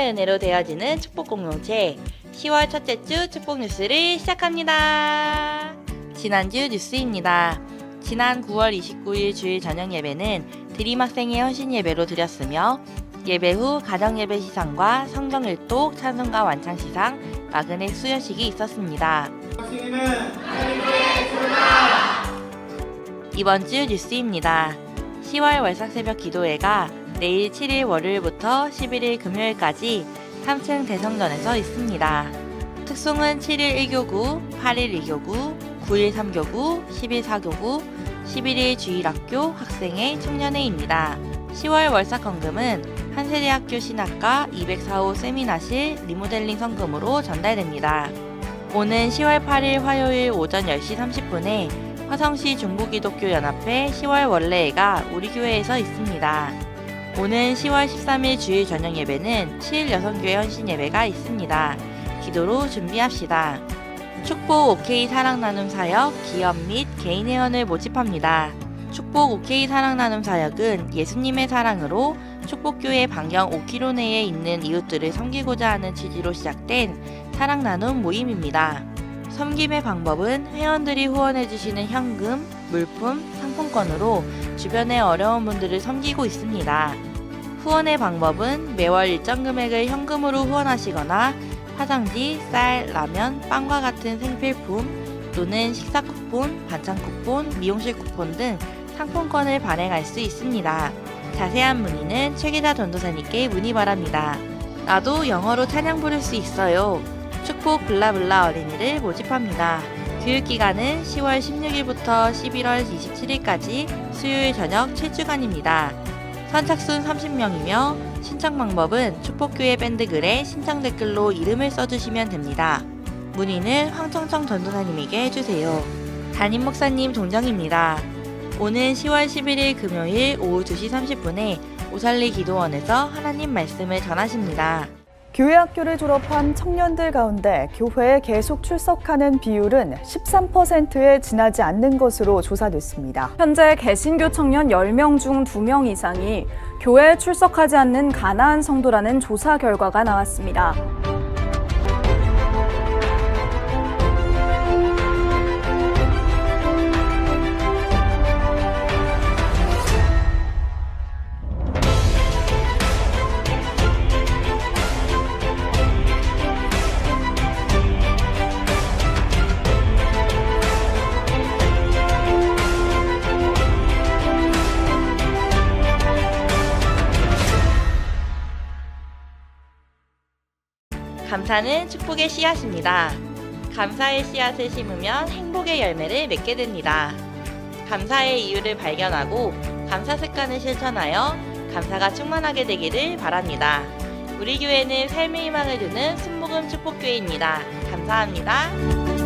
은혜로 되어지는 축복 공동체 10월 첫째 주 축복 뉴스를 시작합니다. 지난주 뉴스입니다. 지난 9월 29일 주일 저녁 예배는 드림 학생의 헌신 예배로 드렸으며 예배 후 가정 예배 시상과 성경 일독 찬송가 완창 시상 마그넷 수여식이 있었습니다. 이번 주 뉴스입니다. 10월 월삭 새벽 기도회가 내일 7일 월요일부터 11일 금요일까지 3층 대성전에서 있습니다. 특송은 7일 1교구, 8일 2교구, 9일 3교구, 10일 4교구, 11일 주일학교 학생의 청년회입니다. 10월 월삭 헌금은 한세대학교 신학과 204호 세미나실 리모델링 성금으로 전달됩니다. 오는 10월 8일 화요일 오전 10시 30분에 화성시 중부기독교연합회 10월 원래회가 우리 교회에서 있습니다. 오는 10월 13일 주일 저녁 예배는 7일 여성교회 헌신 예배가 있습니다. 기도로 준비합시다. 축복 OK 사랑 나눔 사역 기업 및 개인 회원을 모집합니다. 축복 OK 사랑 나눔 사역은 예수님의 사랑으로 축복교회 반경 5km 내에 있는 이웃들을 섬기고자 하는 취지로 시작된 사랑 나눔 모임입니다. 섬김의 방법은 회원들이 후원해주시는 현금, 물품, 상품권으로 주변의 어려운 분들을 섬기고 있습니다. 후원의 방법은 매월 일정 금액을 현금으로 후원하시거나 화장지, 쌀, 라면, 빵과 같은 생필품 또는 식사 쿠폰, 반찬 쿠폰, 미용실 쿠폰 등 상품권을 발행할 수 있습니다. 자세한 문의는 최기자 전도사님께 문의 바랍니다. 나도 영어로 찬양 부를 수 있어요. 축복 블라블라 어린이를 모집합니다. 교육기간은 10월 16일부터 11월 27일까지 수요일 저녁 7주간입니다. 선착순 30명이며 신청 방법은 축복교회 밴드 글에 신청 댓글로 이름을 써주시면 됩니다. 문의는 황청청 전도사님에게 해주세요. 담임 목사님 동정입니다. 오는 10월 11일 금요일 오후 2시 30분에 오살리 기도원에서 하나님 말씀을 전하십니다. 교회 학교를 졸업한 청년들 가운데 교회에 계속 출석하는 비율은 13%에 지나지 않는 것으로 조사됐습니다. 현재 개신교 청년 10명 중 2명 이상이 교회에 출석하지 않는 가나안 성도라는 조사 결과가 나왔습니다. 감사는 축복의 씨앗입니다. 감사의 씨앗을 심으면 행복의 열매를 맺게 됩니다. 감사의 이유를 발견하고 감사 습관을 실천하여 감사가 충만하게 되기를 바랍니다. 우리 교회는 삶의 희망을 주는 순복음 축복교회입니다. 감사합니다.